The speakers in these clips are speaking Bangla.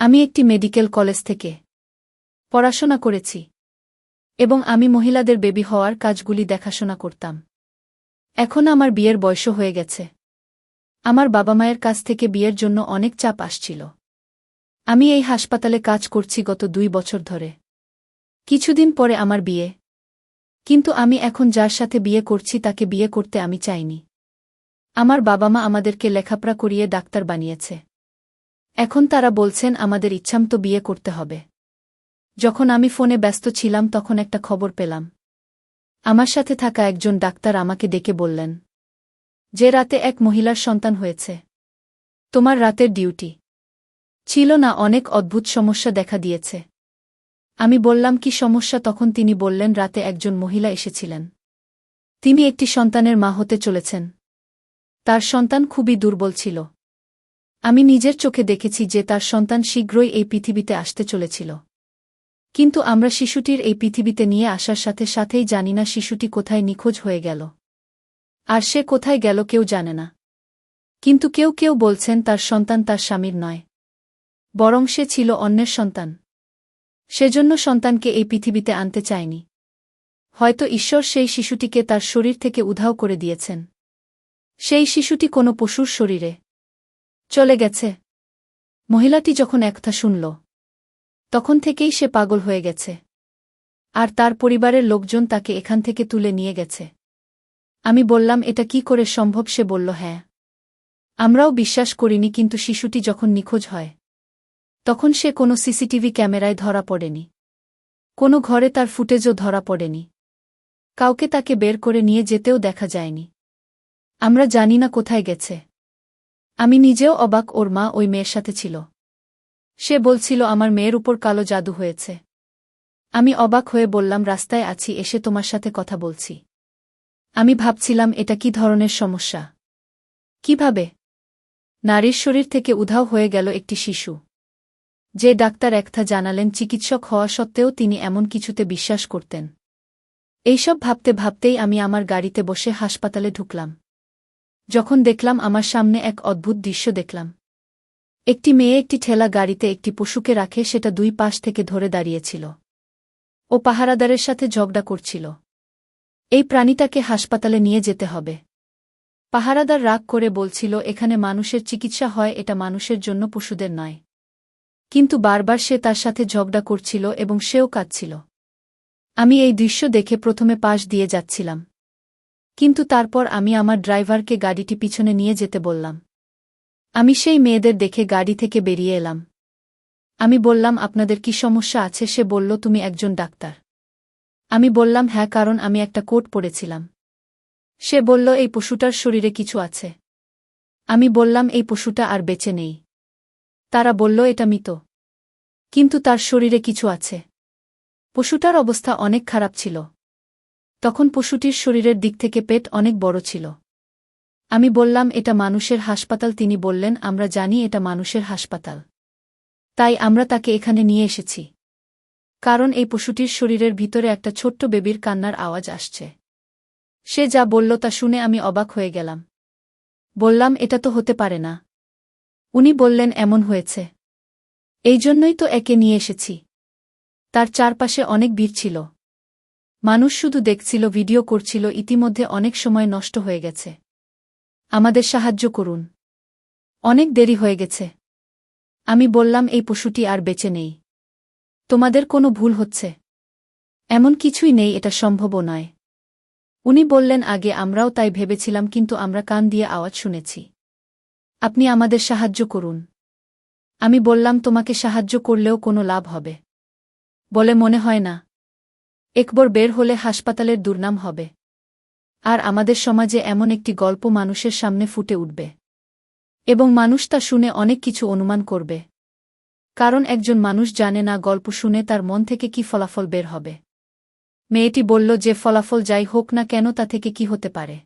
আমি একটি মেডিকেল কলেজ থেকে পড়াশোনা করেছি, এবং আমি মহিলাদের বেবি হওয়ার কাজগুলি দেখাশোনা করতাম। এখন আমার বিয়ের বয়সও হয়ে গেছে। আমার বাবা মায়ের কাছ থেকে বিয়ের জন্য অনেক চাপ আসছিল। আমি এই হাসপাতালে কাজ করছি গত দুই বছর ধরে। কিছুদিন পরে আমার বিয়ে। কিন্তু আমি এখন যার সাথে বিয়ে করছি তাকে বিয়ে করতে আমি চাইনি। আমার বাবা মা আমাদেরকে লেখাপড়া করিয়ে ডাক্তার বানিয়েছে। এখন তারা বলছেন, আমাদের ইচ্ছামতো বিয়ে করতে হবে। যখন আমি ফোনে ব্যস্ত ছিলাম, তখন একটা খবর পেলাম। আমার সাথে থাকা একজন ডাক্তার আমাকে ডেকে বললেন, যে রাতে এক মহিলার সন্তান হয়েছে। তোমার রাতের ডিউটি। ছিল না, অনেক অদ্ভুত সমস্যা দেখা দিয়েছে। আমি বললাম, কি সমস্যা? তখন তিনি বললেন, রাতে একজন মহিলা এসেছিলেন। তিনি একটি সন্তানের মা হতে চলেছেন। তার সন্তান খুবই দুর্বল ছিল। আমি নিজের চোখে দেখেছি যে তার সন্তান শীঘ্রই এই পৃথিবীতে আসতে চলেছিল। কিন্তু আমরা শিশুটির এই পৃথিবীতে নিয়ে আসার সাথে সাথেই জানি না শিশুটি কোথায় নিখোঁজ হয়ে গেল। আর সে কোথায় গেল কেউ জানে না। কিন্তু কেউ কেউ বলছেন তার সন্তান তার স্বামীর নয়। বরং সে ছিল অন্যের সন্তান। সেজন্য সন্তানকে এই পৃথিবীতে আনতে চায়নি। হয়তো ঈশ্বর সেই শিশুটিকে তার শরীর থেকে উধাও করে দিয়েছেন। সেই শিশুটি কোনো পশুর শরীরে চলে গেছে। মহিলাটি যখন একথা শুনল, তখন থেকেই সে পাগল হয়ে গেছে। আর তার পরিবারের লোকজন তাকে এখান থেকে তুলে নিয়ে গেছে। আমি বললাম, এটা কি করে সম্ভব? সে বলল হ্যাঁ। আমরাও বিশ্বাস করিনি, কিন্তু শিশুটি যখন নিখোঁজ হয়, তখন সে কোনো সিসিটিভি ক্যামেরায় ধরা পড়েনি। কোনো ঘরে তার ফুটেজও ধরা পড়েনি। কাউকে তাকে বের করে নিয়ে যেতেও দেখা যায়নি। আমরা জানি না কোথায় গেছে। আমি নিজেও অবাক ওর মা ওই মেয়ের সাথে ছিল। সে বলছিল, আমার মেয়ের উপর কালো জাদু হয়েছে। আমি অবাক হয়ে বললাম, রাস্তায় আছি, এসে তোমার সাথে কথা বলছি। আমি ভাবছিলাম, এটা কি ধরনের সমস্যা? কীভাবে? নারীর শরীর থেকে উধাও হয়ে গেল একটি শিশু। যে ডাক্তার একথা জানালেন, চিকিৎসক হওয়া সত্ত্বেও তিনি এমন কিছুতে বিশ্বাস করতেন। এইসব ভাবতে ভাবতেই আমি আমার গাড়িতে বসে হাসপাতালে ঢুকলাম। যখন দেখলাম আমার সামনে এক অদ্ভুত দৃশ্য দেখলাম। একটি মেয়ে একটি ঠেলা গাড়িতে একটি পশুকে রাখে, সেটা দুই পাশ থেকে ধরে দাঁড়িয়েছিল। ও পাহারাদারের সাথে ঝগড়া করছিল। এই প্রাণীটাকে হাসপাতালে নিয়ে যেতে হবে। পাহারাদার রাগ করে বলছিল, এখানে মানুষের চিকিৎসা হয়, এটা মানুষের জন্য পশুদের নয়। কিন্তু বারবার সে তার সাথে ঝগড়া করছিল এবং সেও কাঁদছিল। আমি এই দৃশ্য দেখে প্রথমে পাশ দিয়ে যাচ্ছিলাম। কিন্তু তারপর আমি আমার ড্রাইভারকে গাড়িটি পিছনে নিয়ে যেতে বললাম। আমি সেই মেয়েদের দেখে গাড়ি থেকে বেরিয়ে এলাম। আমি বললাম, আপনাদের কি সমস্যা আছে? সে বলল, তুমি একজন ডাক্তার। আমি বললাম হ্যাঁ কারণ আমি একটা কোট পড়েছিলাম সে বলল, এই পশুটার শরীরে কিছু আছে। আমি বললাম, এই পশুটা আর বেঁচে নেই। তারা বলল, এটা মৃত। কিন্তু তার শরীরে কিছু আছে। পশুটার অবস্থা অনেক খারাপ ছিল। তখন পশুটির শরীরের দিক থেকে পেট অনেক বড় ছিল। আমি বললাম, এটা মানুষের হাসপাতাল। তিনি বললেন, আমরা জানি এটা মানুষের হাসপাতাল। তাই আমরা তাকে এখানে নিয়ে এসেছি। কারণ এই পশুটির শরীরের ভিতরে একটা ছোট্ট বেবির কান্নার আওয়াজ আসছে। সে যা বলল তা শুনে আমি অবাক হয়ে গেলাম। বললাম, এটা তো হতে পারে না। উনি বললেন, এমন হয়েছে। এই জন্যই তো একে নিয়ে এসেছি। তার চারপাশে অনেক ভিড় ছিল। মানুষ শুধু দেখছিল, ভিডিও করছিল, ইতিমধ্যে অনেক সময় নষ্ট হয়ে গেছে। আমাদের সাহায্য করুন। অনেক দেরি হয়ে গেছে। আমি বললাম, এই পশুটি আর বেঁচে নেই। তোমাদের কোনো ভুল হচ্ছে। এমন কিছুই নেই, এটা সম্ভবও নয়। উনি বললেন, আগে আমরাও তাই ভেবেছিলাম, কিন্তু আমরা কান দিয়ে আওয়াজ শুনেছি। আপনি আমাদের সাহায্য করুন। আমি বললাম, তোমাকে সাহায্য করলেও কোনো লাভ হবে। বলে মনে হয় না। একবার বের হলে হাসপাতালের দুর্নাম হবে। আর আমাদের সমাজে এমন একটি গল্প মানুষের সামনে ফুটে উঠবে। এবং মানুষ তা শুনে অনেক কিছু অনুমান করবে। কারণ একজন মানুষ জানে না গল্প শুনে তার মন থেকে কি ফলাফল বের হবে। মেয়েটি বলল, যে ফলাফল যাই হোক না কেন তা থেকে কি হতে পারে?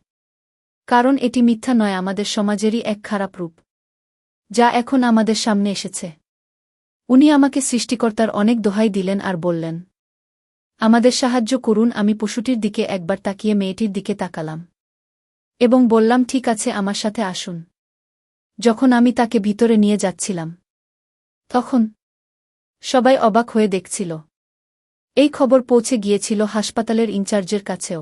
কারণ এটি মিথ্যা নয়, আমাদের সমাজেরই এক খারাপ রূপ। যা এখন আমাদের সামনে এসেছে। উনি আমাকে সৃষ্টিকর্তার অনেক দোহাই দিলেন আর বললেন আমাদের সাহায্য করুন, আমি পশুটির দিকে একবার তাকিয়ে মেয়েটির দিকে তাকালাম এবং বললাম, ঠিক আছে, আমার সাথে আসুন। যখন আমি তাকে ভিতরে নিয়ে যাচ্ছিলাম, তখন সবাই অবাক হয়ে দেখছিল। এই খবর পৌঁছে গিয়েছিল হাসপাতালের ইনচার্জের কাছেও।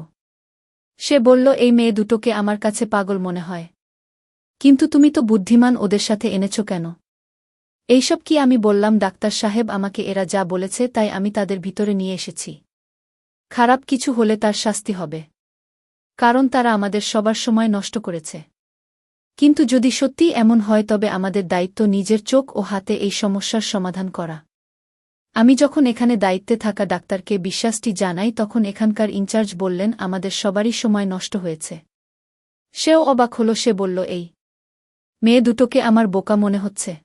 সে বলল, এই মেয়ে দুটোকে আমার কাছে পাগল মনে হয়। কিন্তু তুমি তো বুদ্ধিমান, ওদের সাথে এনেছ কেন? এইসব কি আমি বললাম, ডাক্তার সাহেব আমাকে এরা যা বলেছে, তাই আমি তাদের ভিতরে নিয়ে এসেছি। খারাপ কিছু হলে তার শাস্তি হবে। কারণ তারা আমাদের সবার সময় নষ্ট করেছে। কিন্তু যদি সত্যি এমন হয়, তবে আমাদের দায়িত্ব নিজের চোখ ও হাতে এই সমস্যার সমাধান করা। আমি যখন এখানে দায়িত্বে থাকা ডাক্তারকে বিশ্বাসটি জানাই, তখন এখানকার ইনচার্জ বললেন, আমাদের সবারই সময় নষ্ট হয়েছে। সেও অবাক হল, সে বলল, এই মেয়ে দুটোকে আমার বোকা মনে হচ্ছে।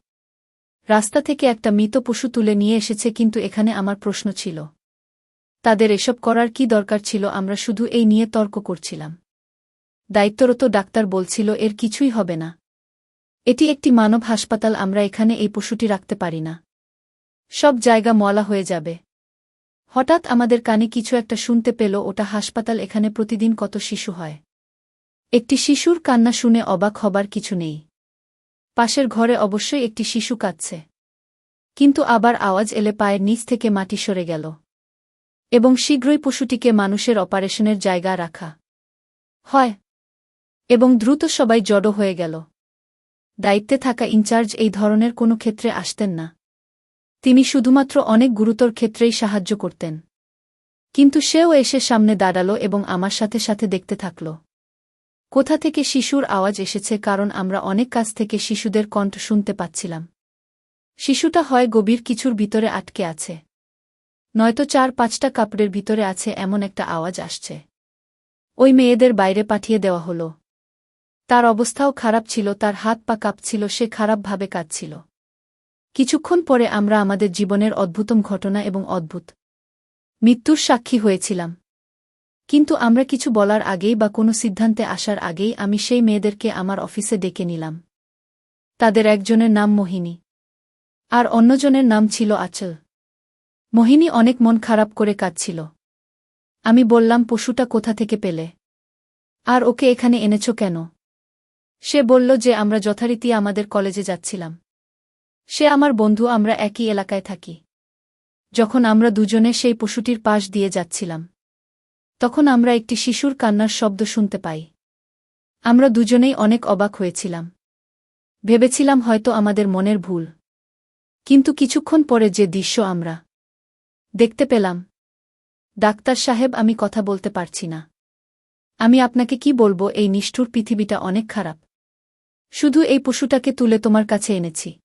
রাস্তা থেকে একটা মৃত পশু তুলে নিয়ে এসেছে, কিন্তু এখানে আমার প্রশ্ন ছিল। তাদের এসব করার কি দরকার ছিল, আমরা শুধু এই নিয়ে তর্ক করছিলাম। দায়িত্বরত ডাক্তার বলছিল, এর কিছুই হবে না। এটি একটি মানব হাসপাতাল, আমরা এখানে এই পশুটি রাখতে পারি না। সব জায়গা মলা হয়ে যাবে। হঠাৎ আমাদের কানে কিছু একটা শুনতে পেল, ওটা হাসপাতাল, এখানে প্রতিদিন কত শিশু হয়। একটি শিশুর কান্না শুনে অবাক হবার কিছু নেই। পাশের ঘরে অবশ্যই একটি শিশু কাঁদছে। কিন্তু আবার আওয়াজ এলে পায়ের নিচ থেকে মাটি সরে গেল। এবং শীঘ্রই পশুটিকে মানুষের অপারেশনের জায়গা রাখা। হয়। এবং দ্রুত সবাই জড়ো হয়ে গেল। দায়িত্বে থাকা ইনচার্জ এই ধরনের কোনো ক্ষেত্রে আসতেন না। তিনি শুধুমাত্র অনেক গুরুতর ক্ষেত্রেই সাহায্য করতেন। কিন্তু সেও এসে সামনে দাঁড়াল এবং আমার সাথে সাথে দেখতে থাকল। কোথা থেকে শিশুর আওয়াজ এসেছে কারণ আমরা অনেক কাছ থেকে শিশুদের কণ্ঠ শুনতে পাচ্ছিলাম। শিশুটা হয় গভীর কিছুর ভিতরে আটকে আছে। নয়তো চার পাঁচটা কাপড়ের ভিতরে আছে এমন একটা আওয়াজ আসছে। ওই মেয়েদের বাইরে পাঠিয়ে দেওয়া হল। তার অবস্থাও খারাপ ছিল, তার হাত পা কাঁপছিল, সে খারাপভাবে কাঁদছিল। কিছুক্ষণ পরে আমরা আমাদের জীবনের অদ্ভুতম ঘটনা এবং অদ্ভুত মৃত্যুর সাক্ষী হয়েছিলাম। কিন্তু আমরা কিছু বলার আগেই বা কোনো সিদ্ধান্তে আসার আগেই আমি সেই মেয়েদেরকে আমার অফিসে ডেকে নিলাম। তাদের একজনের নাম মোহিনী। আর অন্যজনের নাম ছিল আচল। মোহিনী অনেক মন খারাপ করে কাঁদছিল। আমি বললাম, পশুটা কোথা থেকে পেলে? আর ওকে এখানে এনেছ কেন? সে বলল যে, আমরা যথারীতি আমাদের কলেজে যাচ্ছিলাম। সে আমার বন্ধু, আমরা একই এলাকায় থাকি। যখন আমরা দুজনে সেই পশুটির পাশ দিয়ে যাচ্ছিলাম, তখন আমরা একটি শিশুর কান্নার শব্দ শুনতে পাই। আমরা দুজনেই অনেক অবাক হয়েছিলাম। ভেবেছিলাম হয়তো আমাদের মনের ভুল। কিন্তু কিছুক্ষণ পরে যে দৃশ্য আমরা দেখতে পেলাম। ডাক্তার সাহেব, আমি কথা বলতে পারছি না। আমি আপনাকে কি বলব, এই নিষ্ঠুর পৃথিবীটা অনেক খারাপ। শুধু এই পশুটাকে তুলে তোমার কাছে এনেছি।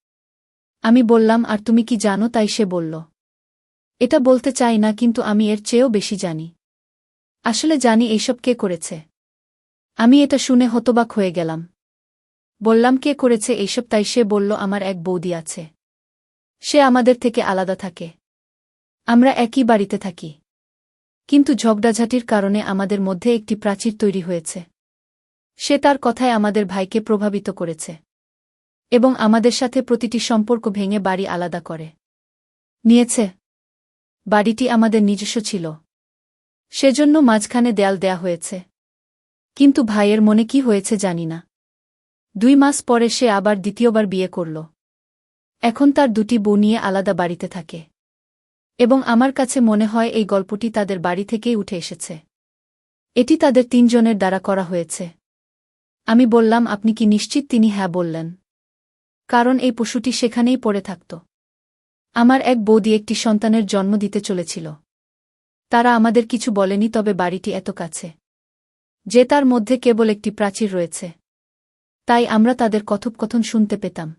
আমি বললাম, আর তুমি কি জানো? তাই সে বলল, এটা বলতে চাই না, কিন্তু আমি এর চেয়েও বেশি জানি। আসলে জানি এইসব কে করেছে। আমি এটা শুনে হতবাক হয়ে গেলাম। বললাম, কে করেছে এইসব? তাই সে বলল, আমার এক বৌদি আছে। সে আমাদের থেকে আলাদা থাকে। আমরা একই বাড়িতে থাকি। কিন্তু ঝগড়াঝাটির কারণে আমাদের মধ্যে একটি প্রাচীর তৈরি হয়েছে। সে তার কথায় আমাদের ভাইকে প্রভাবিত করেছে। এবং আমাদের সাথে প্রতিটি সম্পর্ক ভেঙে বাড়ি আলাদা করে। নিয়েছে। বাড়িটি আমাদের নিজস্ব ছিল। সেজন্য মাঝখানে দেয়াল দেয়া হয়েছে। কিন্তু ভাইয়ের মনে কি হয়েছে জানি না। দুই মাস পরে সে আবার দ্বিতীয়বার বিয়ে করল। এখন তার দুটি বউ নিয়ে আলাদা বাড়িতে থাকে। এবং আমার কাছে মনে হয় এই গল্পটি তাদের বাড়ি থেকেই উঠে এসেছে। এটি তাদের তিনজনের দ্বারা করা হয়েছে। আমি বললাম, আপনি কি নিশ্চিত তিনি হ্যাঁ বললেন? কারণ এই পশুটি সেখানেই পড়ে থাকত। আমার এক বৌদি একটি সন্তানের জন্ম দিতে চলেছিল। তারা আমাদের কিছু বলেনি, তবে বাড়িটি এত কাছে যে তার মধ্যে কেবল একটি প্রাচীর রয়েছে। তাই আমরা তাদের কথোপকথন শুনতে পেতাম।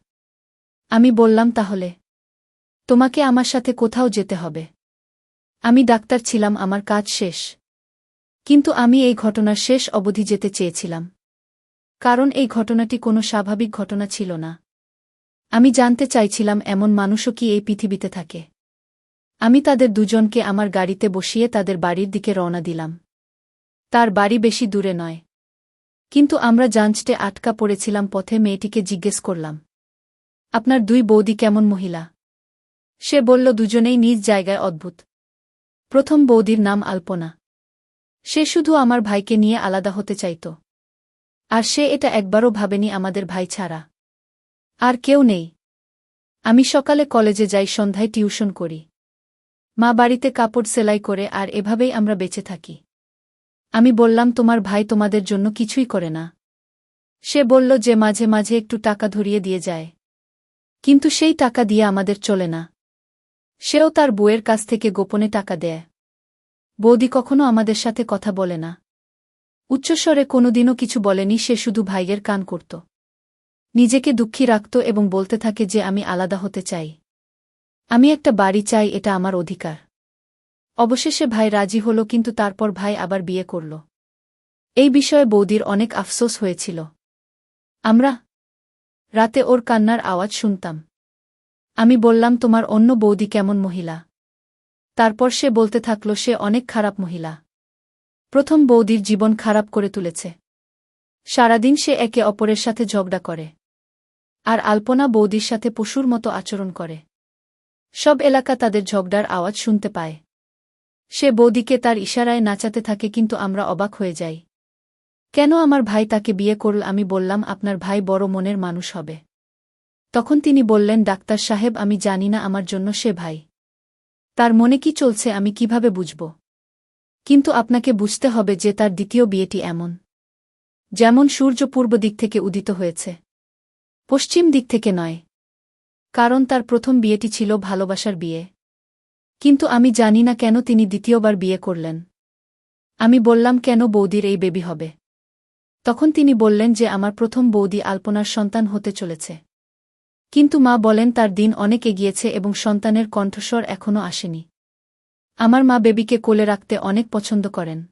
আমি বললাম, তাহলে তোমাকে আমার সাথে কোথাও যেতে হবে। আমি ডাক্তার ছিলাম, আমার কাজ শেষ। কিন্তু আমি এই ঘটনার শেষ অবধি যেতে চেয়েছিলাম। কারণ এই ঘটনাটি কোনো স্বাভাবিক ঘটনা ছিল না। আমি জানতে চাইছিলাম, এমন মানুষও কি এই পৃথিবীতে থাকে? আমি তাদের দুজনকে আমার গাড়িতে বসিয়ে তাদের বাড়ির দিকে রওনা দিলাম। তার বাড়ি বেশি দূরে নয়। কিন্তু আমরা জাঞ্চটে আটকা পড়েছিলাম, পথে মেয়েটিকে জিজ্ঞেস করলাম, আপনার দুই বৌদি কেমন মহিলা? সে বলল, দুজনেই নিজ জায়গায় অদ্ভুত। প্রথম বৌদির নাম আলপনা। সে শুধু আমার ভাইকে নিয়ে আলাদা হতে চাইত। আর সে এটা একবারও ভাবেনি আমাদের ভাই ছাড়া। আর কেউ নেই। আমি সকালে কলেজে যাই, সন্ধ্যায় টিউশন করি। মা বাড়িতে কাপড় সেলাই করে, আর এভাবেই আমরা বেঁচে থাকি। আমি বললাম, তোমার ভাই তোমাদের জন্য কিছুই করে না। সে বলল যে, মাঝে মাঝে একটু টাকা ধরিয়ে দিয়ে যায়। কিন্তু সেই টাকা দিয়ে আমাদের চলে না। সেও তার বউয়ের কাছ থেকে গোপনে টাকা দেয়। বৌদি কখনো আমাদের সাথে কথা বলে না। উচ্চস্বরে কোনোদিনও কিছু বলেনি, সে শুধু ভাইয়ের কান করত। নিজেকে দুঃখী রাখত এবং বলতে থাকে যে আমি আলাদা হতে চাই। আমি একটা বাড়ি চাই, এটা আমার অধিকার। অবশেষে ভাই রাজি হল, কিন্তু তারপর ভাই আবার বিয়ে করল। এই বিষয়ে বৌদির অনেক আফসোস হয়েছিল। আমরা রাতে ওর কান্নার আওয়াজ শুনতাম। আমি বললাম, তোমার অন্য বৌদি কেমন মহিলা? তারপর সে বলতে থাকল, সে অনেক খারাপ মহিলা। প্রথম বৌদির জীবন খারাপ করে তুলেছে। সারাদিন সে একে অপরের সাথে ঝগড়া করে। আর আলপনা বৌদির সাথে পশুর মতো আচরণ করে। সব এলাকা তাদের ঝগড়ার আওয়াজ শুনতে পায়। সে বৌদিকে তার ইশারায় নাচাতে থাকে, কিন্তু আমরা অবাক হয়ে যাই। কেন আমার ভাই তাকে বিয়ে করল? আমি বললাম, আপনার ভাই বড় মনের মানুষ হবে। তখন তিনি বললেন, ডাক্তার সাহেব, আমি জানি না আমার জন্য সে ভাই। তার মনে কি চলছে আমি কীভাবে বুঝব? কিন্তু আপনাকে বুঝতে হবে যে তার দ্বিতীয় বিয়েটি এমন। যেমন সূর্য পূর্ব দিক থেকে উদিত হয়েছে। পশ্চিম দিক থেকে নয়। কারণ তার প্রথম বিয়েটি ছিল ভালোবাসার বিয়ে। কিন্তু আমি জানি না কেন তিনি দ্বিতীয়বার বিয়ে করলেন। আমি বললাম, কেন বৌদির এই বেবি হবে? তখন তিনি বললেন যে, আমার প্রথম বৌদি আলপনার সন্তান হতে চলেছে। কিন্তু মা বলেন তার দিন অনেক এগিয়েছে এবং সন্তানের কণ্ঠস্বর এখনও আসেনি। আমার মা বেবিকে কোলে রাখতে অনেক পছন্দ করেন।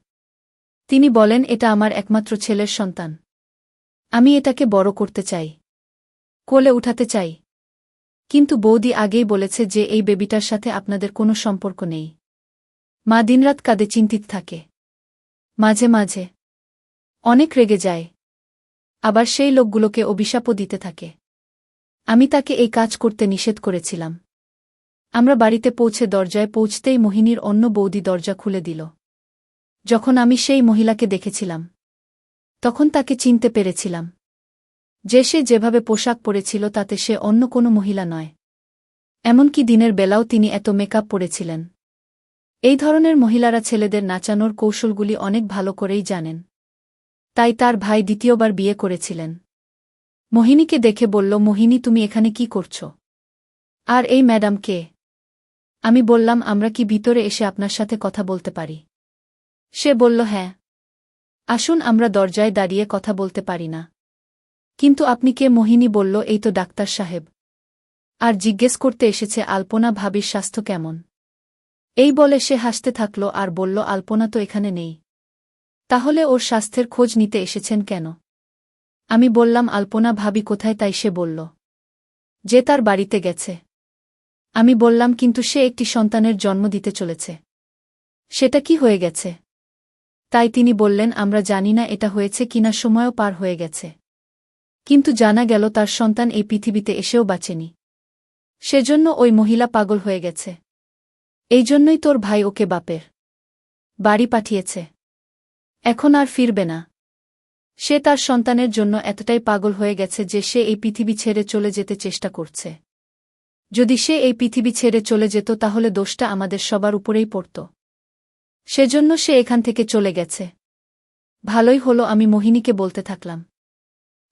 তিনি বলেন, এটা আমার একমাত্র ছেলের সন্তান। আমি এটাকে বড় করতে চাই। কোলে উঠাতে চাই। কিন্তু বৌদি আগেই বলেছে যে এই বেবিটার সাথে আপনাদের কোনো সম্পর্ক নেই। মা দিনরাত কাঁদে, চিন্তিত থাকে। মাঝে মাঝে অনেক রেগে যায়। আবার সেই লোকগুলোকে অভিশাপও দিতে থাকে। আমি তাকে এই কাজ করতে নিষেধ করেছিলাম। আমরা বাড়িতে পৌঁছে দরজায় পৌঁছতেই মোহিনীর অন্য বৌদি দরজা খুলে দিল। যখন আমি সেই মহিলাকে দেখেছিলাম, তখন তাকে চিনতে পেরেছিলাম। যে সে যেভাবে পোশাক পরেছিল তাতে সে অন্য কোনো মহিলা নয়। এমনকি দিনের বেলাও তিনি এত মেকআপ পরেছিলেন। এই ধরনের মহিলারা ছেলেদের নাচানোর কৌশলগুলি অনেক ভালো করেই জানেন। তাই তার ভাই দ্বিতীয়বার বিয়ে করেছিলেন। মোহিনীকে দেখে বলল, মোহিনী, তুমি এখানে কি করছ? আর এই, ম্যাডাম, কে? আমি বললাম, আমরা কি ভিতরে এসে আপনার সাথে কথা বলতে পারি? সে বলল হ্যাঁ। আসুন, আমরা দরজায় দাঁড়িয়ে কথা বলতে পারি না। কিন্তু আপনি কে? মোহিনী বলল, এই তো ডাক্তার সাহেব। আর জিজ্ঞেস করতে এসেছে, আলপনা ভাবির স্বাস্থ্য কেমন? এই বলে সে হাসতে থাকল আর বলল, আলপনা তো এখানে নেই। তাহলে ওর স্বাস্থ্যের খোঁজ নিতে এসেছেন কেন? আমি বললাম, আলপনা ভাবি কোথায়, তাই সে বলল, যে তার বাড়িতে গেছে। আমি বললাম, কিন্তু সে একটি সন্তানের জন্ম দিতে চলেছে। সেটা কি হয়ে গেছে? তাই তিনি বললেন, আমরা জানি না এটা হয়েছে কিনা সময়ও পার হয়ে গেছে। কিন্তু জানা গেল, তার সন্তান এই পৃথিবীতে এসেও বাঁচেনি। সেজন্য ওই মহিলা পাগল হয়ে গেছে। এই জন্যই তোর ভাই ওকে বাপের বাড়ি পাঠিয়েছে। এখন আর ফিরবে না। সে তার সন্তানের জন্য এতটাই পাগল হয়ে গেছে যে সে এই পৃথিবী ছেড়ে চলে যেতে চেষ্টা করছে। যদি সে এই পৃথিবী ছেড়ে চলে যেত, তাহলে দোষটা আমাদের সবার উপরেই পড়ত। সেজন্য সে এখান থেকে চলে গেছে। ভালোই হলো, আমি মোহিনীকে বলতে থাকলাম।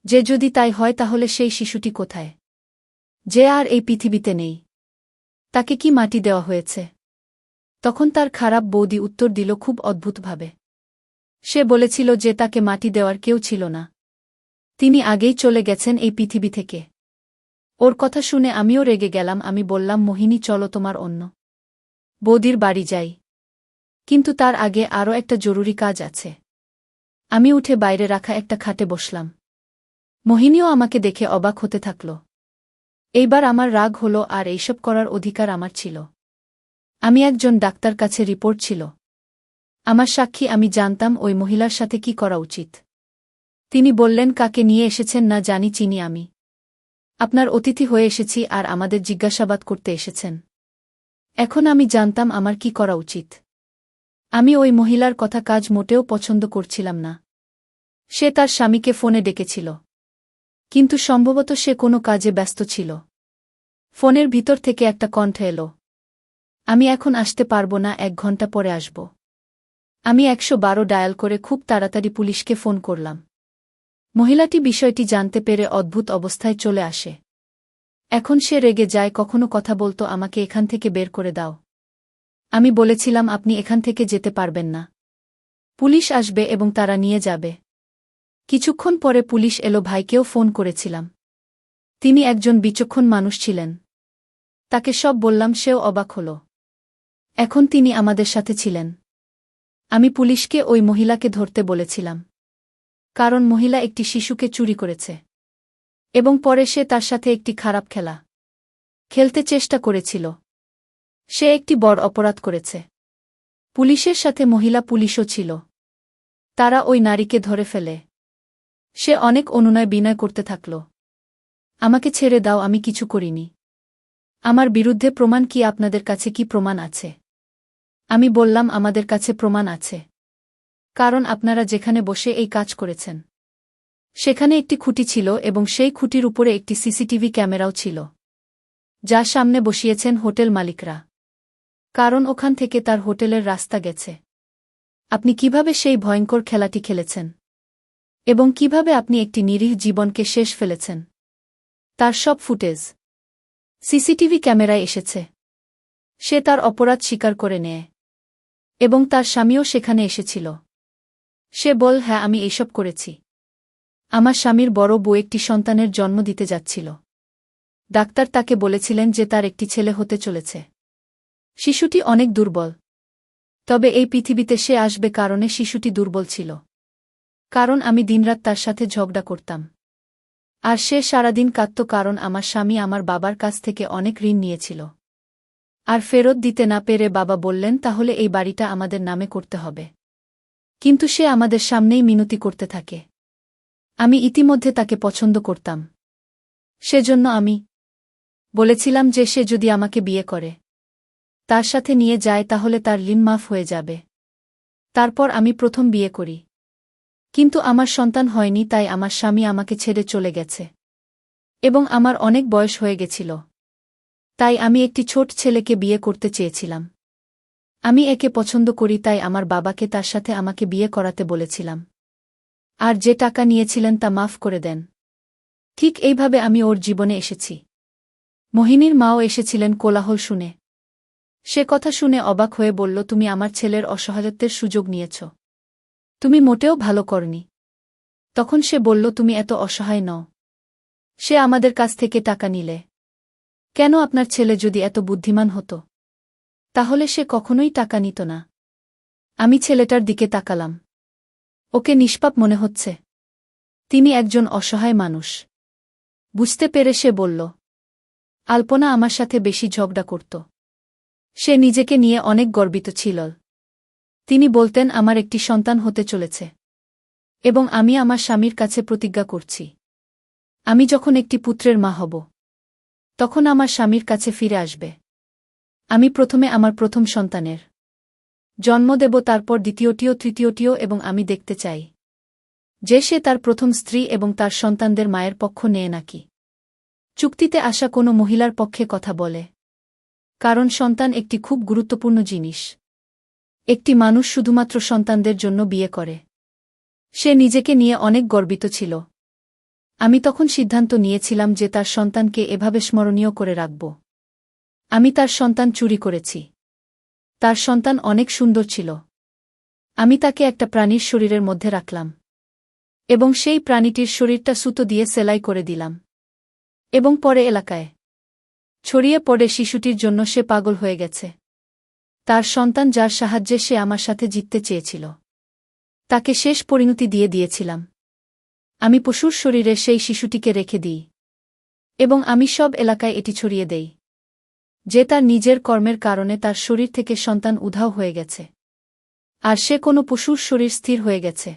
যে যদি তাই হয়, তাহলে সেই শিশুটি কোথায়? যে আর এই পৃথিবীতে নেই। তাকে কি মাটি দেওয়া হয়েছে? তখন তার খারাপ বৌদি উত্তর দিল খুব অদ্ভুতভাবে। সে বলেছিল যে তাকে মাটি দেওয়ার কেউ ছিল না। তিনি আগেই চলে গেছেন এই পৃথিবী থেকে। ওর কথা শুনে আমিও রেগে গেলাম, আমি বললাম, মোহিনী, চলো তোমার অন্য বৌদির বাড়ি যাই। কিন্তু তার আগে আরও একটা জরুরি কাজ আছে। আমি উঠে বাইরে রাখা একটা খাটে বসলাম। মোহিনীও আমাকে দেখে অবাক হতে থাকল। এইবার আমার রাগ হল আর এইসব করার অধিকার আমার ছিল। আমি একজন ডাক্তার কাছে রিপোর্ট ছিল। আমার সাক্ষী, আমি জানতাম ওই মহিলার সাথে কি করা উচিত। তিনি বললেন, কাকে নিয়ে এসেছেন না জানি, চিনি আমি। আপনার অতিথি হয়ে এসেছি আর আমাদের জিজ্ঞাসাবাদ করতে এসেছেন। এখন আমি জানতাম আমার কি করা উচিত। আমি ওই মহিলার কথা কাজ মোটেও পছন্দ করছিলাম না। সে তার স্বামীকে ফোনে ডেকেছিল। কিন্তু সম্ভবত সে কোনো কাজে ব্যস্ত ছিল। ফোনের ভিতর থেকে একটা কণ্ঠ এলো। আমি এখন আসতে পারব না, এক ঘণ্টা পরে আসব। আমি একশো বারো ডায়াল করে খুব তাড়াতাড়ি পুলিশকে ফোন করলাম। মহিলাটি বিষয়টি জানতে পেরে অদ্ভুত অবস্থায় চলে আসে। এখন সে রেগে যায়, কখনো কথা বলতো, আমাকে এখান থেকে বের করে দাও। আমি বলেছিলাম, আপনি এখান থেকে যেতে পারবেন না। পুলিশ আসবে এবং তারা নিয়ে যাবে। কিছুক্ষণ পরে পুলিশ এলো, ভাইকেও ফোন করেছিলাম। তিনি একজন বিচক্ষণ মানুষ ছিলেন। তাকে সব বললাম, সেও অবাক হল। এখন তিনি আমাদের সাথে ছিলেন। আমি পুলিশকে ওই মহিলাকে ধরতে বলেছিলাম। কারণ মহিলা একটি শিশুকে চুরি করেছে। এবং পরে সে তার সাথে একটি খারাপ খেলা। খেলতে চেষ্টা করেছিল। সে একটি বড় অপরাধ করেছে। পুলিশের সাথে মহিলা পুলিশও ছিল। তারা ওই নারীকে ধরে ফেলে। সে অনেক অনুনয় বিনয় করতে থাকল। আমাকে ছেড়ে দাও, আমি কিছু করিনি। আমার বিরুদ্ধে প্রমাণ কি, আপনাদের কাছে কি প্রমাণ আছে? আমি বললাম, আমাদের কাছে প্রমাণ আছে। কারণ আপনারা যেখানে বসে এই কাজ করেছেন। সেখানে একটি খুঁটি ছিল এবং সেই খুঁটির উপরে একটি সিসিটিভি ক্যামেরাও ছিল। যা সামনে বসিয়েছেন হোটেল মালিকরা। কারণ ওখান থেকে তার হোটেলের রাস্তা গেছে। আপনি কীভাবে সেই ভয়ঙ্কর খেলাটি খেলেছেন? এবং কীভাবে আপনি একটি নিরীহ জীবনকে শেষ ফেলেছেন? তার সব ফুটেজ সিসিটিভি ক্যামেরায় এসেছে। সে তার অপরাধ স্বীকার করে নেয়। এবং তার স্বামীও সেখানে এসেছিল। সে বল হ্যাঁ আমি এইসব করেছি। আমার স্বামীর বড় বউ একটি সন্তানের জন্ম দিতে যাচ্ছিল। ডাক্তার তাকে বলেছিলেন যে তার একটি ছেলে হতে চলেছে। শিশুটি অনেক দুর্বল। তবে এই পৃথিবীতে সে আসবে কারণে শিশুটি দুর্বল ছিল। কারণ আমি দিনরাত তার সাথে ঝগড়া করতাম। আর সে সারাদিন কাঁদত কারণ আমার স্বামী আমার বাবার কাছ থেকে অনেক ঋণ নিয়েছিল। আর ফেরত দিতে না পেরে বাবা বললেন, তাহলে এই বাড়িটা আমাদের নামে করতে হবে। কিন্তু সে আমাদের সামনেই মিনতি করতে থাকে। আমি ইতিমধ্যে তাকে পছন্দ করতাম। সেজন্য আমি বলেছিলাম যে সে যদি আমাকে বিয়ে করে, তার সাথে নিয়ে যায়, তাহলে তার ঋণ মাফ হয়ে যাবে। তারপর আমি প্রথম বিয়ে করি। কিন্তু আমার সন্তান হয়নি, তাই আমার স্বামী আমাকে ছেড়ে চলে গেছে। এবং আমার অনেক বয়স হয়ে গেছিল। তাই আমি একটি ছোট ছেলেকে বিয়ে করতে চেয়েছিলাম। আমি একে পছন্দ করি, তাই আমার বাবাকে তার সাথে আমাকে বিয়ে করাতে বলেছিলাম। আর যে টাকা নিয়েছিলেন তা মাফ করে দেন। ঠিক এইভাবে আমি ওর জীবনে এসেছি। মোহিনীর মাও এসেছিলেন কোলাহল শুনে। সে কথা শুনে অবাক হয়ে বলল, তুমি আমার ছেলের অসহায়ত্বের সুযোগ নিয়েছ। তুমি মোটেও ভালো করনি। তখন সে বলল, তুমি এত অসহায় নও। সে আমাদের কাছ থেকে টাকা নিলে। কেন আপনার ছেলে যদি এত বুদ্ধিমান হতো? তাহলে সে কখনোই টাকা নিত না। আমি ছেলেটার দিকে তাকালাম। ওকে নিষ্পাপ মনে হচ্ছে। তিনি একজন অসহায় মানুষ। বুঝতে পেরে সে বলল, আলপনা আমার সাথে বেশি ঝগড়া করত। সে নিজেকে নিয়ে অনেক গর্বিত ছিল। তিনি বলতেন, আমার একটি সন্তান হতে চলেছে। এবং আমি আমার স্বামীর কাছে প্রতিজ্ঞা করছি। আমি যখন একটি পুত্রের মা হব তখন আমার স্বামীর কাছে ফিরে আসবে। আমি প্রথমে আমার প্রথম সন্তানের জন্ম দেব, তারপর দ্বিতীয়টিও, তৃতীয়টিও এবং আমি দেখতে চাই যে সে তার প্রথম স্ত্রী এবং তার সন্তানদের মায়ের পক্ষ নেয় নাকি। চুক্তিতে আসা কোনো মহিলার পক্ষে কথা বলে। কারণ সন্তান একটি খুব গুরুত্বপূর্ণ জিনিস। একটি মানুষ শুধুমাত্র সন্তানদের জন্য বিয়ে করে। সে নিজেকে নিয়ে অনেক গর্বিত ছিল। আমি তখন সিদ্ধান্ত নিয়েছিলাম যে তার সন্তানকে এভাবে স্মরণীয় করে রাখব। আমি তার সন্তান চুরি করেছি। তার সন্তান অনেক সুন্দর ছিল। আমি তাকে একটা প্রাণীর শরীরের মধ্যে রাখলাম। এবং সেই প্রাণীটির শরীরটা সুতো দিয়ে সেলাই করে দিলাম। এবং পরে এলাকায় ছড়িয়ে পড়ে শিশুটির জন্য সে পাগল হয়ে গেছে। তার সন্তান যার সাহায্যে সে আমার সাথে জিততে চেয়েছিল। তাকে শেষ পরিণতি দিয়ে দিয়েছিলাম। আমি পশুর শরীরে সেই শিশুটিকে রেখে দিই, এবং আমি সব এলাকায় এটি ছড়িয়ে দেই, যে তার নিজের কর্মের কারণে তার শরীর থেকে সন্তান উধাও হয়ে গেছে, আর সে কোনো পশুর শরীর স্থির হয়ে গেছে।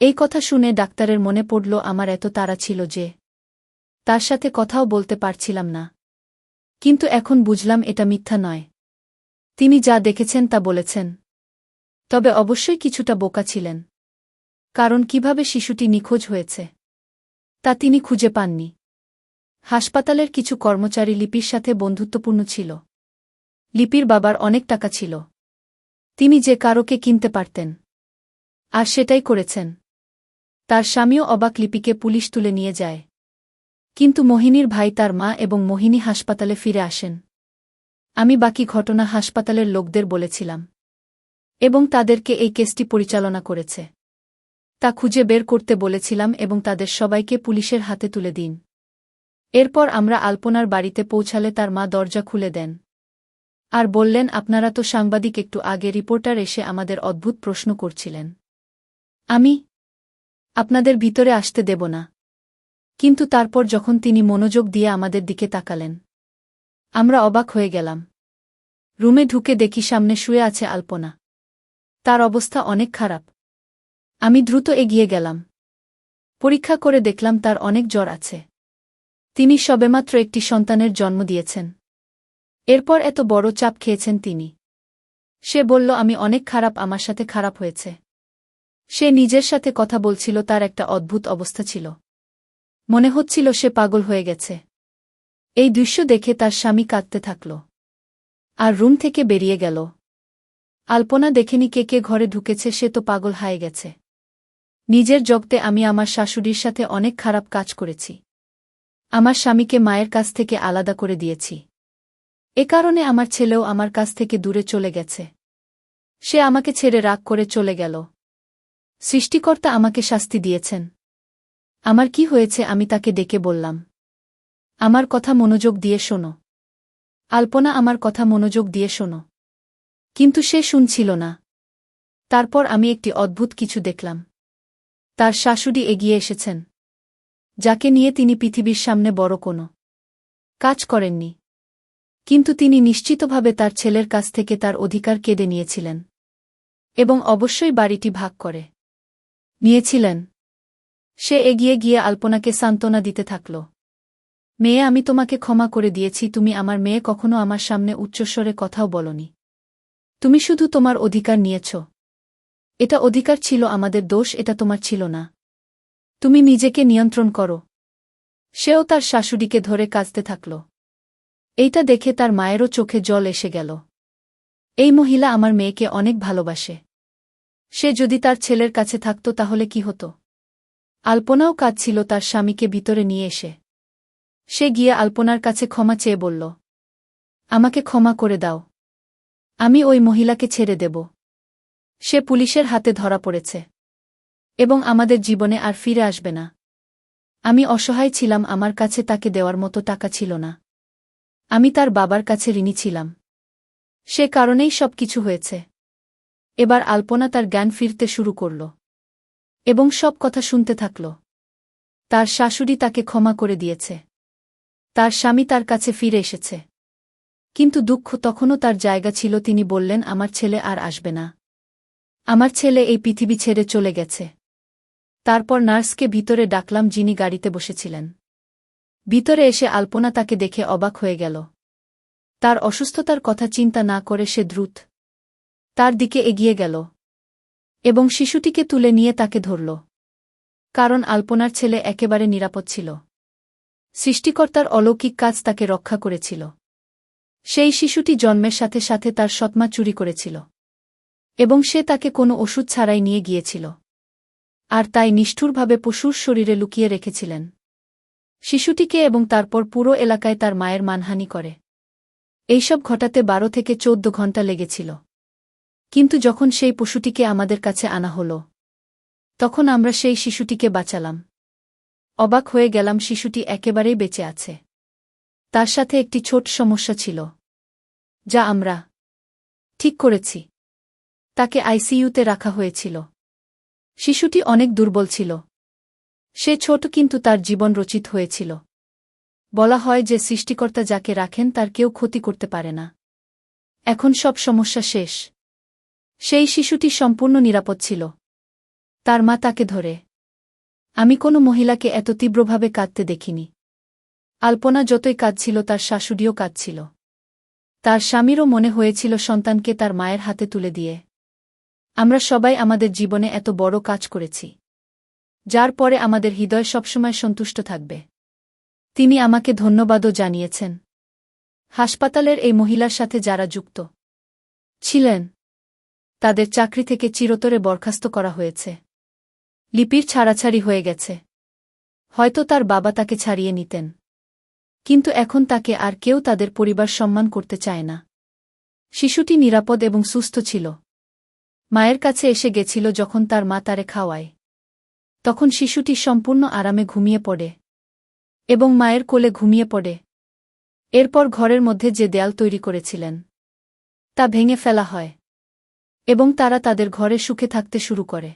এই কথা শুনে ডাক্তারের মনে পড়ল, আমার এত তাড়া ছিল যে তার সাথে কথাও বলতে পারছিলাম না, কিন্তু এখন বুঝলাম এটা মিথ্যা নয়। তিনি যা দেখেছেন তা বলেছেন, তবে অবশ্যই কিছুটা বোকা ছিলেন। কারণ কীভাবে শিশুটি নিখোঁজ হয়েছে, তা তিনি খুঁজে পাননি। হাসপাতালের কিছু কর্মচারী লিপির সাথে বন্ধুত্বপূর্ণ ছিল। লিপির বাবার অনেক টাকা ছিল। তিনি যে কারোকে কিনতে পারতেন। আর সেটাই করেছেন। তার স্বামীও অবাক লিপিকে পুলিশ তুলে নিয়ে যায়। কিন্তু মোহিনীর ভাই তার মা এবং মোহিনী হাসপাতালে ফিরে আসেন। আমি বাকি ঘটনা হাসপাতালের লোকদের বলেছিলাম। এবং তাদেরকে এই কেসটি পরিচালনা করেছে। তা খুঁজে বের করতে বলেছিলাম এবং তাদের সবাইকে পুলিশের হাতে তুলে দিন। এরপর আমরা আলপনার বাড়িতে পৌঁছালে তার মা দরজা খুলে দেন। আর বললেন, আপনারা তো সাংবাদিক, একটু আগে রিপোর্টার এসে আমাদের অদ্ভুত প্রশ্ন করছিলেন। আমি আপনাদের ভিতরে আসতে দেব না। কিন্তু তারপর যখন তিনি মনোযোগ দিয়ে আমাদের দিকে তাকালেন, আমরা অবাক হয়ে গেলাম। রুমে ঢুকে দেখি সামনে শুয়ে আছে আলপনা। তার অবস্থা অনেক খারাপ। আমি দ্রুত এগিয়ে গেলাম। পরীক্ষা করে দেখলাম তার অনেক জ্বর আছে। তিনি সবেমাত্র একটি সন্তানের জন্ম দিয়েছেন। এরপর এত বড় চাপ খেয়েছেন তিনি। সে বলল, আমি অনেক খারাপ, আমার সাথে খারাপ হয়েছে। সে নিজের সাথে কথা বলছিল, তার একটা অদ্ভুত অবস্থা ছিল। মনে হচ্ছিল সে পাগল হয়ে গেছে। এই দৃশ্য দেখে তার স্বামী কাঁদতে থাকল। আর রুম থেকে বেরিয়ে গেল। আলপনা দেখেনি কে কে ঘরে ঢুকেছে, সে তো পাগল হায়ে গেছে। নিজের জগতে আমি আমার শাশুড়ির সাথে অনেক খারাপ কাজ করেছি। আমার স্বামীকে মায়ের কাছ থেকে আলাদা করে দিয়েছি। এ কারণে আমার ছেলেও আমার কাছ থেকে দূরে চলে গেছে। সে আমাকে ছেড়ে রাগ করে চলে গেল। সৃষ্টিকর্তা আমাকে শাস্তি দিয়েছেন। আমার কি হয়েছে আমি তাকে ডেকে বললাম। আমার কথা মনোযোগ দিয়ে শোনো। আলপনা আমার কথা মনোযোগ দিয়ে শোনো। কিন্তু সে শুনছিল না। তারপর আমি একটি অদ্ভুত কিছু দেখলাম। তার শাশুড়ি এগিয়ে এসেছেন, যাকে নিয়ে তিনি পৃথিবীর সামনে বড় কোনো কাজ করেননি। কিন্তু তিনি নিশ্চিতভাবে তার ছেলের কাছ থেকে তার অধিকার কেড়ে নিয়েছিলেন এবং অবশ্যই বাড়িটি ভাগ করে নিয়েছিলেন। সে এগিয়ে গিয়ে আলপনাকে সান্ত্বনা দিতে থাকল, মেয়ে, আমি তোমাকে ক্ষমা করে দিয়েছি, তুমি আমার মেয়ে, কখনো আমার সামনে উচ্চস্বরে কথাও বলনি। তুমি শুধু তোমার অধিকার নিয়েছ। এটা অধিকার ছিল আমাদের দোষ, এটা তোমার ছিল না। তুমি নিজেকে নিয়ন্ত্রণ করো। সেও তার শাশুড়িকে ধরে কাজতে থাকল। এইটা দেখে তার মায়েরও চোখে জল এসে গেল। এই মহিলা আমার মেয়েকে অনেক ভালোবাসে। সে যদি তার ছেলের কাছে থাকত তাহলে কি হতো? আলপনাও কাঁদছিল তার স্বামীকে ভিতরে নিয়ে এসে। সে গিয়ে আলপনার কাছে ক্ষমা চেয়ে বলল, আমাকে ক্ষমা করে দাও। আমি ওই মহিলাকে ছেড়ে দেব। সে পুলিশের হাতে ধরা পড়েছে। এবং আমাদের জীবনে আর ফিরে আসবে না। আমি অসহায় ছিলাম, আমার কাছে তাকে দেওয়ার মতো টাকা ছিল না। আমি তার বাবার কাছে ঋণী ছিলাম। সে কারণেই সব কিছু হয়েছে। এবার আলপনা তার জ্ঞান ফিরতে শুরু করল। এবং সব কথা শুনতে থাকল। তার শাশুড়ি তাকে ক্ষমা করে দিয়েছে। তার স্বামী তার কাছে ফিরে এসেছে। কিন্তু দুঃখ তখনও তার জায়গা ছিল, তিনি বললেন, আমার ছেলে আর আসবে না। আমার ছেলে এই পৃথিবী ছেড়ে চলে গেছে। তারপর নার্সকে ভিতরে ডাকলাম যিনি গাড়িতে বসেছিলেন। ভিতরে এসে আলপনা তাকে দেখে অবাক হয়ে গেল। তার অসুস্থতার কথা চিন্তা না করে সে দ্রুত তার দিকে এগিয়ে গেল এবং শিশুটিকে তুলে নিয়ে তাকে ধরল। কারণ আলপনার ছেলে একেবারে নিরাপদ ছিল। সৃষ্টিকর্তার অলৌকিক কাজ তাকে রক্ষা করেছিল। সেই শিশুটি জন্মের সাথে সাথে তার সৎমা চুরি করেছিল। এবং সে তাকে কোনো ওষুধ ছাড়াই নিয়ে গিয়েছিল। আর তাই নিষ্ঠুরভাবে পশুর শরীরে লুকিয়ে রেখেছিলেন। শিশুটিকে এবং তারপর পুরো এলাকায় তার মায়ের মানহানি করে। এইসব ঘটাতে বারো থেকে চৌদ্দ ঘণ্টা লেগেছিল। কিন্তু যখন সেই পশুটিকে আমাদের কাছে আনা হল, তখন আমরা সেই শিশুটিকে বাঁচালাম। অবাক হয়ে গেলাম শিশুটি একেবারেই বেঁচে আছে। তার সাথে একটি ছোট সমস্যা ছিল, যা আমরা ঠিক করেছি। তাকে আইসিইউতে রাখা হয়েছিল। শিশুটি অনেক দুর্বল ছিল। সে ছোট কিন্তু তার জীবন রচিত হয়েছিল। বলা হয় যে সৃষ্টিকর্তা যাকে রাখেন তার কেউ ক্ষতি করতে পারে না। এখন সব সমস্যা শেষ। সেই শিশুটি সম্পূর্ণ নিরাপদ ছিল। তার মা তাকে ধরে। আমি কোনো মহিলাকে এত তীব্রভাবে কাঁদতে দেখিনি। আলপনা যতই কাঁদছিল তার শাশুড়িও কাঁদছিল। তার স্বামীরও মনে হয়েছিল সন্তানকে তার মায়ের হাতে তুলে দিয়ে। আমরা সবাই আমাদের জীবনে এত বড় কাজ করেছি। যার পরে আমাদের হৃদয় সবসময় সন্তুষ্ট থাকবে। তিনি আমাকে ধন্যবাদও জানিয়েছেন। হাসপাতালের এই মহিলার সাথে যারা যুক্ত ছিলেন, তাদের চাকরি থেকে চিরতরে বরখাস্ত করা হয়েছে। লিপির ছাড়াছাড়ি হয়ে গেছে। হয়তো তার বাবা তাকে ছাড়িয়ে নিতেন। কিন্তু এখন তাকে আর কেউ তাদের পরিবার সম্মান করতে চায় না। শিশুটি নিরাপদ এবং সুস্থ ছিল। মায়ের কাছে এসে গেছিল যখন তার মা তারে খাওয়ায়। তখন শিশুটি সম্পূর্ণ আরামে ঘুমিয়ে পড়ে এবং মায়ের কোলে ঘুমিয়ে পড়ে। এরপর ঘরের মধ্যে যে দেয়াল তৈরি করেছিলেন, তা ভেঙে ফেলা হয় এবং তারা তাদের ঘরে সুখে থাকতে শুরু করে।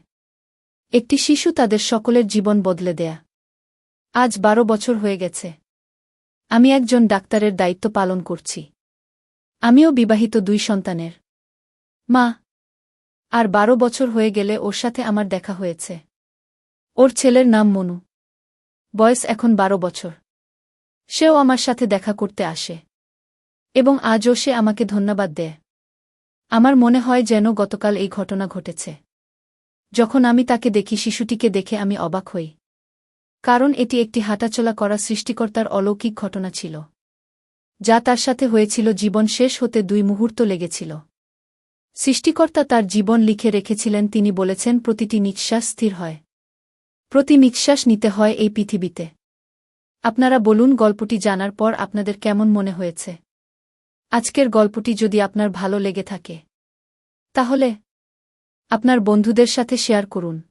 একটি শিশু তাদের সকলের জীবন বদলে দেয়া। আজ বারো বছর হয়ে গেছে। আমি একজন ডাক্তারের দায়িত্ব পালন করছি। আমিও বিবাহিত দুই সন্তানের। মা আর বারো বছর হয়ে গেলে ওর সাথে আমার দেখা হয়েছে। ওর ছেলের নাম মনু। বয়স এখন বারো বছর। সেও আমার সাথে দেখা করতে আসে। এবং আজও সে আমাকে ধন্যবাদ দেয়। আমার মনে হয় যেন গতকাল এই ঘটনা ঘটেছে। যখন আমি তাকে দেখি, শিশুটিকে দেখে আমি অবাক হই। কারণ এটি একটি হাঁটাচলা করা সৃষ্টিকর্তার অলৌকিক ঘটনা ছিল। যা তার সাথে হয়েছিল, জীবন শেষ হতে দুই মুহূর্ত লেগেছিল। সৃষ্টিকর্তা তার জীবন লিখে রেখেছিলেন, তিনি বলেছেন, প্রতিটি নিঃশ্বাস স্থির হয়। প্রতি নিঃশ্বাস নিতে হয় এই পৃথিবীতে। আপনারা বলুন, গল্পটি জানার পর আপনাদের কেমন মনে হয়েছে? আজকের গল্পটি যদি আপনার ভালো লেগে থাকে, তাহলে আপনার বন্ধুদের সাথে শেয়ার করুন।